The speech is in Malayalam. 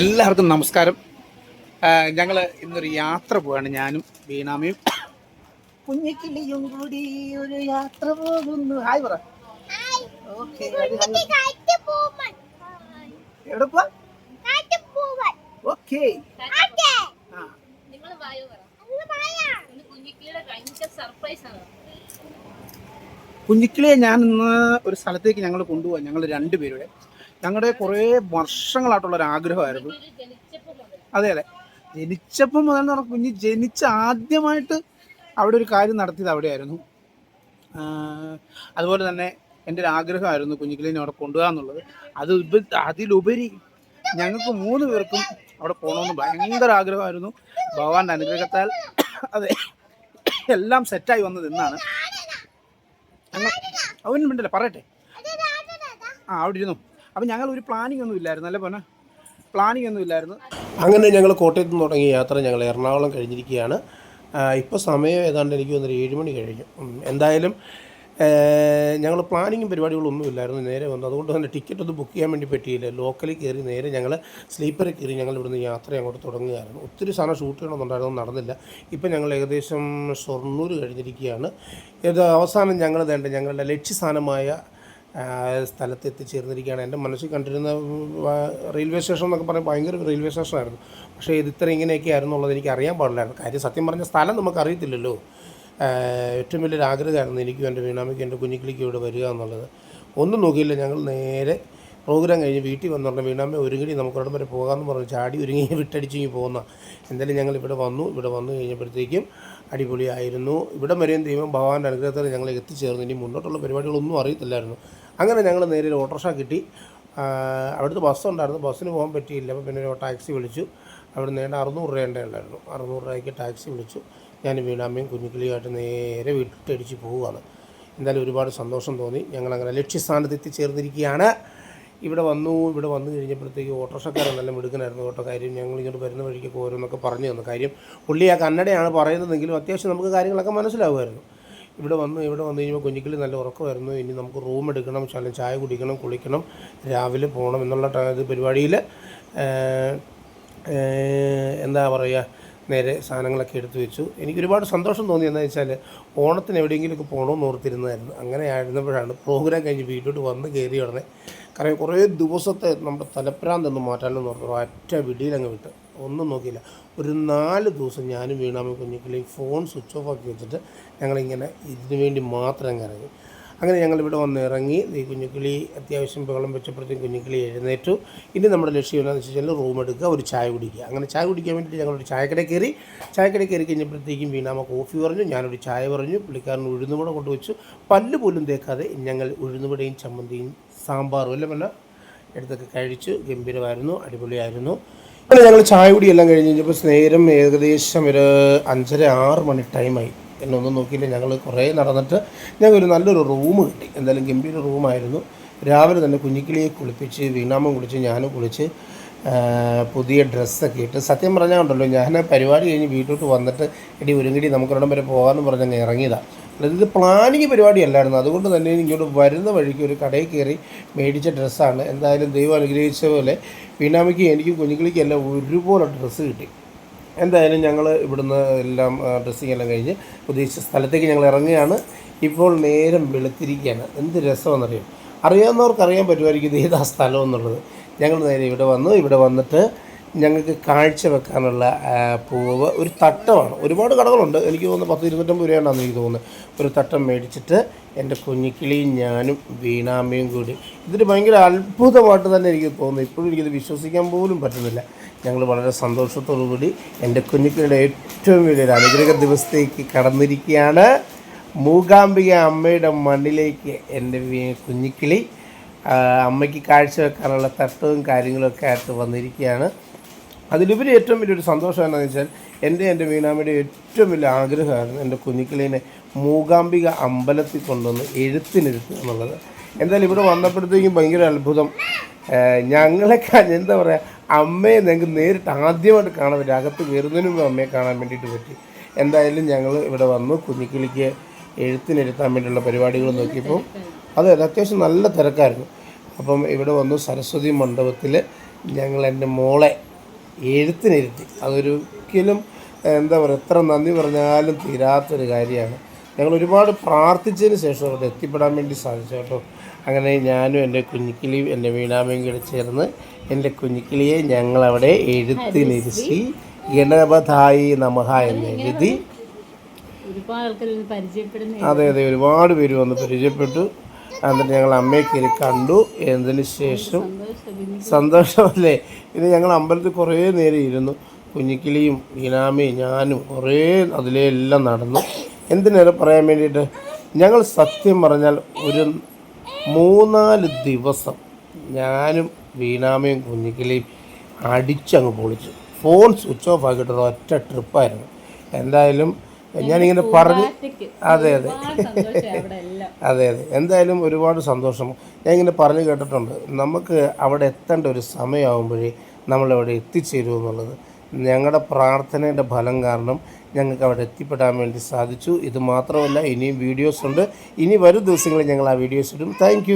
എല്ലാവർക്കും നമസ്കാരം. ഞങ്ങൾ ഇന്നൊരു യാത്ര പോവാണ്. ഞാനും വീണാമയും കുഞ്ഞിക്കിളിയും കൂടി ഒരു യാത്ര പോകുന്നു. ഹായ് പറ. എവിടെ ഓക്കെ. കുഞ്ഞിക്കിളിയെ ഞാൻ ഇന്ന് ഒരു സ്ഥലത്തേക്ക് ഞങ്ങൾ കൊണ്ടുപോവാ. ഞങ്ങൾ രണ്ടുപേരുടെ. ഞങ്ങളുടെ കുറേ വർഷങ്ങളായിട്ടുള്ള ഒരു ആഗ്രഹമായിരുന്നു അതെ അതെ. ജനിച്ചപ്പം മുതൽ എന്ന് പറഞ്ഞാൽ കുഞ്ഞ് ജനിച്ച ആദ്യമായിട്ട് അവിടെ ഒരു കാര്യം നടത്തിയത് അവിടെയായിരുന്നു. അതുപോലെ തന്നെ എന്റെ ഒരു ആഗ്രഹമായിരുന്നു കുഞ്ഞിക്കിളിനെ അവിടെ കൊണ്ടുപോകുക എന്നുള്ളത്. അത് അതിലുപരി ഞങ്ങൾക്ക് മൂന്ന് പേർക്കും അവിടെ പോകണമെന്ന് ഭയങ്കര ആഗ്രഹമായിരുന്നു. ഭഗവാന്റെ അനുഗ്രഹത്താൽ അതെ എല്ലാം സെറ്റായി വന്നത് ഇന്നാണ്. അവനും മിണ്ടല്ലേ പറയട്ടെ. ആ അവിടെ ഇരുന്നു? അപ്പം ഞങ്ങൾ ഒരു പ്ലാനിങ് ഒന്നും ഇല്ലായിരുന്നു അല്ലേ പോന്നെ? പ്ലാനിങ് ഒന്നും ഇല്ലായിരുന്നു. അങ്ങനെ ഞങ്ങൾ കോട്ടയത്ത് നിന്ന് തുടങ്ങിയ യാത്ര ഞങ്ങൾ എറണാകുളം കഴിഞ്ഞിരിക്കുകയാണ്. ഇപ്പോൾ സമയം ഏതാണ്ട് എനിക്ക് തോന്നുന്നു ഏഴ് മണി കഴിഞ്ഞു. എന്തായാലും ഞങ്ങൾ പ്ലാനിങ്ങും പരിപാടികളൊന്നും ഇല്ലായിരുന്നു നേരെ വന്നു. അതുകൊണ്ട് തന്നെ ടിക്കറ്റ് ഒന്നും ബുക്ക് ചെയ്യാൻ വേണ്ടി പറ്റിയില്ല. ലോക്കലിൽ കയറി നേരെ ഞങ്ങൾ സ്ലീപ്പറിൽ കയറി ഞങ്ങൾ ഇവിടുന്ന് യാത്ര അങ്ങോട്ട് തുടങ്ങുകയായിരുന്നു. ഒത്തിരി സാധനം ഷൂട്ട് ചെയ്യണമെന്നുണ്ടായിരുന്നു നടന്നില്ല. ഇപ്പം ഞങ്ങൾ ഏകദേശം ഷൊർണൂർ കഴിഞ്ഞിരിക്കുകയാണ്. ഇത് അവസാനം ഞങ്ങൾ വേണ്ട ഞങ്ങളുടെ ലക്ഷ്യസ്ഥാനമായ സ്ഥലത്ത് എത്തിച്ചേർന്നിരിക്കുകയാണ് എന്റെ മനസ്സിൽ കണ്ടിരുന്ന റെയിൽവേ സ്റ്റേഷൻ എന്നൊക്കെ പറഞ്ഞാൽ ഭയങ്കര റെയിൽവേ സ്റ്റേഷനായിരുന്നു. പക്ഷേ ഇത് ഇത്ര ഇങ്ങനെയൊക്കെ ആയിരുന്നു എന്നുള്ളത് എനിക്ക് അറിയാൻ പാടില്ലായിരുന്നു. കാര്യം സത്യം പറഞ്ഞ സ്ഥലം നമുക്ക് അറിയത്തില്ലല്ലോ. ഏറ്റവും വലിയൊരു ആഗ്രഹമായിരുന്നു എനിക്കും എന്റെ വീണാമയ്ക്കും എന്റെ കുഞ്ഞിക്കിളിക്കും ഇവിടെ വരിക എന്നുള്ളത്. ഒന്നും നോക്കിയില്ല. ഞങ്ങൾ നേരെ പ്രോഗ്രാം കഴിഞ്ഞ് വീട്ടിൽ വന്നു പറഞ്ഞ വീണാമ്മ ഒരുങ്ങി നമുക്ക് അവിടെ വരെ പോകാമെന്ന് പറഞ്ഞു. ചാടി ഒരുങ്ങി വിട്ടടിച്ചിങ്ങി പോകുന്ന. എന്തായാലും ഞങ്ങൾ ഇവിടെ വന്നു. ഇവിടെ വന്നു കഴിഞ്ഞപ്പോഴത്തേക്കും അടിപൊളിയായിരുന്നു. ഇവിടെ വരെയും ദൈവം ഭഗവാന്റെ അനുഗ്രഹത്തിൽ ഞങ്ങൾ എത്തിച്ചേർന്നു. ഇനി മുന്നോട്ടുള്ള പരിപാടികളൊന്നും അറിയത്തില്ലായിരുന്നു. അങ്ങനെ ഞങ്ങൾ നേരെ ഒരു ഓട്ടോറിക്ഷ കിട്ടി. അവിടുത്തെ ബസ് ഉണ്ടായിരുന്നു. ബസ്സിന് പോകാൻ പറ്റിയില്ല. അപ്പോൾ പിന്നെ ഒരു ടാക്സി വിളിച്ചു. അവിടെ നേരെ അറുന്നൂറ് രൂപേന്റെ ഉണ്ടായിരുന്നു. അറുന്നൂറ് രൂപയ്ക്ക് ടാക്സി വിളിച്ചു. ഞാൻ വീണാമ്മയും കുഞ്ഞിക്കിളിയുമായിട്ട് നേരെ വിട്ടടിച്ച് പോവുകയാണ്. എന്തായാലും ഒരുപാട് സന്തോഷം തോന്നി. ഞങ്ങളങ്ങനെ ലക്ഷ്യസ്ഥാനത്ത് എത്തിച്ചേർന്നിരിക്കുകയാണ് ഇവിടെ വന്നു. ഇവിടെ വന്നു കഴിഞ്ഞപ്പോഴത്തേക്ക് ഓട്ടോറിക്ഷക്കാരൻ നല്ല മിടുക്കനായിരുന്നു കേട്ടോ. കാര്യം ഞങ്ങൾ ഇങ്ങോട്ട് വരുന്ന വഴിക്ക് ഓരോന്നൊക്കെ പറഞ്ഞു തന്നു കാര്യം. പുള്ളി ആ കന്നഡയാണ് പറയുന്നതെങ്കിലും അത്യാവശ്യം നമുക്ക് കാര്യങ്ങളൊക്കെ മനസ്സിലാവുമായിരുന്നു. ഇവിടെ വന്നു ഇവിടെ വന്നു കഴിയുമ്പോൾ കുഞ്ഞിക്കിളി നല്ല ഉറക്കമായിരുന്നു. ഇനി നമുക്ക് റൂം എടുക്കണം അല്ലെങ്കിൽ ചായ കുടിക്കണം കുളിക്കണം രാവിലെ പോകണം എന്നുള്ള പരിപാടിയിൽ എന്താ പറയുക നേരെ സാധനങ്ങളൊക്കെ എടുത്തു വെച്ചു. എനിക്ക് ഒരുപാട് സന്തോഷം തോന്നി. എന്താ വെച്ചാൽ ഓണത്തിന് എവിടെയെങ്കിലുമൊക്കെ പോകണമെന്ന് ഓർത്തിരുന്നതായിരുന്നു. അങ്ങനെ ആയിരുന്നപ്പോഴാണ് പ്രോഗ്രാം കഴിഞ്ഞ് വീട്ടിലോട്ട് വന്ന് കയറി ഉടനെ. കാരണം കുറേ ദിവസത്തെ നമ്മുടെ തലപ്രാന്തൊന്ന് മാറ്റാനെന്ന് പറഞ്ഞു ഒറ്റ വിടിയിലങ്ങ് വിട്ട്. ഒന്നും നോക്കിയില്ല. ഒരു നാല് ദിവസം ഞാനും വീണാമ കുഞ്ഞിക്കിളിയും ഫോൺ സ്വിച്ച് ഓഫ് ആക്കി വെച്ചിട്ട് ഞങ്ങളിങ്ങനെ ഇതിനു വേണ്ടി മാത്രം ഇറങ്ങി. അങ്ങനെ ഞങ്ങൾ ഇവിടെ വന്ന് ഇറങ്ങി. ഈ കുഞ്ഞിക്കിളി അത്യാവശ്യം ബഹളം വെച്ചപ്പോഴത്തേക്കും കുഞ്ഞിക്കിളി എഴുന്നേറ്റു. ഇനി നമ്മുടെ ലക്ഷ്യം എന്താണെന്ന് വെച്ച് കഴിഞ്ഞാൽ റൂം എടുക്കുക ഒരു ചായ കുടിക്കുക. അങ്ങനെ ചായ കുടിക്കാൻ വേണ്ടിയിട്ട് ഒരു ചായക്കട കയറി. ചായക്കട കയറി കഴിഞ്ഞപ്പോഴത്തേക്കും വീണാമ കോഫി പറഞ്ഞു ഞാനൊരു ചായ പറഞ്ഞു. പുള്ളിക്കാരൻ ഉഴുന്നുകൂട കൊണ്ടുവച്ചു. പല്ല് പോലും തേക്കാതെ ഞങ്ങൾ ഉഴുന്നുപടയും ചമ്മന്തിയും സാമ്പാറും എല്ലാം പിന്നെ എടുത്തൊക്കെ കഴിച്ചു. ഗംഭീരമായിരുന്നു അടിപൊളിയായിരുന്നു. അങ്ങനെ ഞങ്ങൾ ചായ കുടിയെല്ലാം കഴിഞ്ഞ് കഴിഞ്ഞപ്പോൾ നേരം ഏകദേശം ഒരു അഞ്ചര ആറ് മണി ടൈമായി എന്നൊന്നും നോക്കിയില്ല. ഞങ്ങൾ കുറേ നടന്നിട്ട് ഞങ്ങൾ ഒരു നല്ലൊരു റൂം കിട്ടി. എന്തായാലും ഗംഭീര റൂമായിരുന്നു രാവിലെ തന്നെ കുഞ്ഞിക്കിളിയെ കുളിപ്പിച്ച് വീണാമം കുളിച്ച് ഞാനും കുളിച്ച് പുതിയ ഡ്രസ്സൊക്കെ ഇട്ട്. സത്യം പറഞ്ഞാൽ ഉണ്ടല്ലോ ഞാൻ പരിപാടി കഴിഞ്ഞ് വീട്ടിലോട്ട് വന്നിട്ട് എടി നമുക്ക് നമുക്കൊരിടം വരെ പോകാമെന്ന് പറഞ്ഞങ്ങ് ഇറങ്ങിയതാണ് അല്ലാതെ ഇത് പ്ലാനിങ് പരിപാടിയല്ലായിരുന്നു. അതുകൊണ്ട് തന്നെ ഇങ്ങോട്ട് വരുന്ന വഴിക്ക് ഒരു കടയിൽ കയറി മേടിച്ച ഡ്രസ്സാണ്. എന്തായാലും ദൈവം അനുഗ്രഹിച്ച പോലെ വീണാമയ്ക്ക് എനിക്കും കുഞ്ഞുങ്ങളിക്കും എല്ലാം ഒരുപോലെ ഡ്രസ്സ് കിട്ടി. എന്തായാലും ഞങ്ങൾ ഇവിടുന്ന് എല്ലാം ഡ്രസ്സിങ് എല്ലാം കഴിഞ്ഞ് ഉദ്ദേശിച്ച സ്ഥലത്തേക്ക് ഞങ്ങൾ ഇറങ്ങുകയാണ്. ഇപ്പോൾ നേരം വെളുത്തിരിക്കുകയാണ്. എന്ത് രസമെന്നറിയാം അറിയാവുന്നവർക്ക് അറിയാൻ പറ്റുമായിരിക്കും ഇത് ഏതാ സ്ഥലം എന്നുള്ളത്. ഞങ്ങൾ നേരെ ഇവിടെ വന്നു. ഇവിടെ വന്നിട്ട് ഞങ്ങൾക്ക് കാഴ്ച വെക്കാനുള്ള ആ, പൂവ് ഒരു തട്ടമാണ്. ഒരുപാട് കടകളുണ്ട്. എനിക്ക് തോന്നുന്നു പത്ത് ഇരുന്നൂറ്റമ്പത് രൂപയാണെന്ന് എനിക്ക് തോന്നുന്നത്. ഒരു തട്ടം മേടിച്ചിട്ട് എന്റെ കുഞ്ഞിക്കിളിയും ഞാനും വീണാമ്മയും കൂടി. ഇതൊരു ഭയങ്കര അത്ഭുതമായിട്ട് തന്നെ എനിക്ക് തോന്നുന്നു. ഇപ്പോഴും എനിക്കിത് വിശ്വസിക്കാൻ പോലും പറ്റുന്നില്ല. ഞങ്ങൾ വളരെ സന്തോഷത്തോടു കൂടി എന്റെ കുഞ്ഞിക്കിളിയുടെ ഏറ്റവും വലിയൊരു അനുഗ്രഹ ദിവസത്തേക്ക് കടന്നിരിക്കുകയാണ്. മൂകാംബിക അമ്മയുടെ മണ്ണിലേക്ക് എന്റെ കുഞ്ഞിക്കിളി അമ്മയ്ക്ക് അമ്മയ്ക്ക് കാഴ്ചവെക്കാനുള്ള തട്ടവും കാര്യങ്ങളൊക്കെ ആയിട്ട് വന്നിരിക്കുകയാണ്. അതിലുപരി ഏറ്റവും വലിയൊരു സന്തോഷം എന്താണെന്ന് വെച്ചാൽ എന്റെ എന്റെ വീണാമ്മയുടെ ഏറ്റവും വലിയ ആഗ്രഹമായിരുന്നു എന്റെ കുഞ്ഞിക്കിളീനെ മൂകാംബിക അമ്പലത്തിൽ കൊണ്ടുവന്ന് എഴുത്തിനിരുത്തുക എന്നുള്ളത്. എന്തായാലും ഇവിടെ വന്നപ്പോഴത്തേക്കും ഭയങ്കര അത്ഭുതം. ഞങ്ങളെ എന്താ പറയുക അമ്മയെ ഞങ്ങൾക്ക് നേരിട്ട് ആദ്യമായിട്ട് കാണാൻ പറ്റി അകത്ത് കയറുന്നതിന് മുമ്പ് അമ്മയെ കാണാൻ വേണ്ടിയിട്ട് പറ്റി. എന്തായാലും ഞങ്ങൾ ഇവിടെ വന്നു കുഞ്ഞിക്കിളിക്ക് എഴുത്തിനിരുത്താൻ വേണ്ടിയുള്ള പരിപാടികൾ നോക്കിയപ്പോൾ അതെ അത് അത്യാവശ്യം നല്ല തിരക്കായിരുന്നു. അപ്പം ഇവിടെ വന്നു സരസ്വതി മണ്ഡപത്തിൽ ഞങ്ങൾ എന്റെ മോളെ എഴുത്തിനിരുത്തി. അതൊരിക്കലും എന്താ പറയുക എത്ര നന്ദി പറഞ്ഞാലും തീരാത്തൊരു കാര്യമാണ്. ഞങ്ങൾ ഒരുപാട് പ്രാർത്ഥിച്ചതിന് ശേഷം അവിടെ എത്തിപ്പെടാൻ വേണ്ടി സാധിച്ചു കേട്ടോ. അങ്ങനെ ഞാനും എന്റെ കുഞ്ഞിക്കിളിയും എന്റെ വീണാമയും കൂടെ ചേർന്ന് എന്റെ കുഞ്ഞിക്കിളിയെ ഞങ്ങളവിടെ എഴുത്തിനിരുത്തി. ഗണപതായി നമഹ എന്ന് എഴുതി. അതെ അതെ ഒരുപാട് പേര് വന്ന് പരിചയപ്പെട്ടു. എന്നിട്ട് ഞങ്ങൾ അമ്മയെ കയറി കണ്ടു. എന്നതിന് ശേഷം സന്തോഷമല്ലേ? ഇത് ഞങ്ങൾ അമ്പലത്തിൽ കുറേ നേരം ഇരുന്നു. കുഞ്ഞിക്കിളിയും ഈനാമയും ഞാനും കുറേ അതിലെല്ലാം നടന്നു. എന്തിനേറെ പറയാൻ വേണ്ടിയിട്ട്? ഞങ്ങൾ സത്യം പറഞ്ഞാൽ ഒരു മൂന്നാൽ ദിവസം ഞാനും വീണാമയും കുഞ്ഞിക്കിളിയും അടിച്ചങ്ങ് പൊളിച്ചു. ഫോൺ സ്വിച്ച് ഓഫ് ആക്കിയിട്ട് ഒറ്റ ട്രിപ്പായിരുന്നു എന്തായാലും ഞാനിങ്ങനെ പറഞ്ഞ് അതെ അതെ. അതെ അതെ. എന്തായാലും ഒരുപാട് സന്തോഷം. ഞാൻ ഇങ്ങനെ പറഞ്ഞു കേട്ടിട്ടുണ്ട്. നമുക്ക് അവിടെ എത്തേണ്ട ഒരു സമയമാകുമ്പോഴേ നമ്മളവിടെ എത്തിച്ചേരൂ എന്നുള്ളത്. ഞങ്ങളുടെ പ്രാർത്ഥനയുടെ ഫലം കാരണം ഞങ്ങൾക്ക് അവിടെ എത്തിപ്പെടാൻ വേണ്ടി സാധിച്ചു. ഇത് മാത്രമല്ല ഇനിയും വീഡിയോസ് ഉണ്ട്. ഇനി വരും ദിവസങ്ങളിൽ ഞങ്ങൾ ആ വീഡിയോസ് ഇടും. താങ്ക്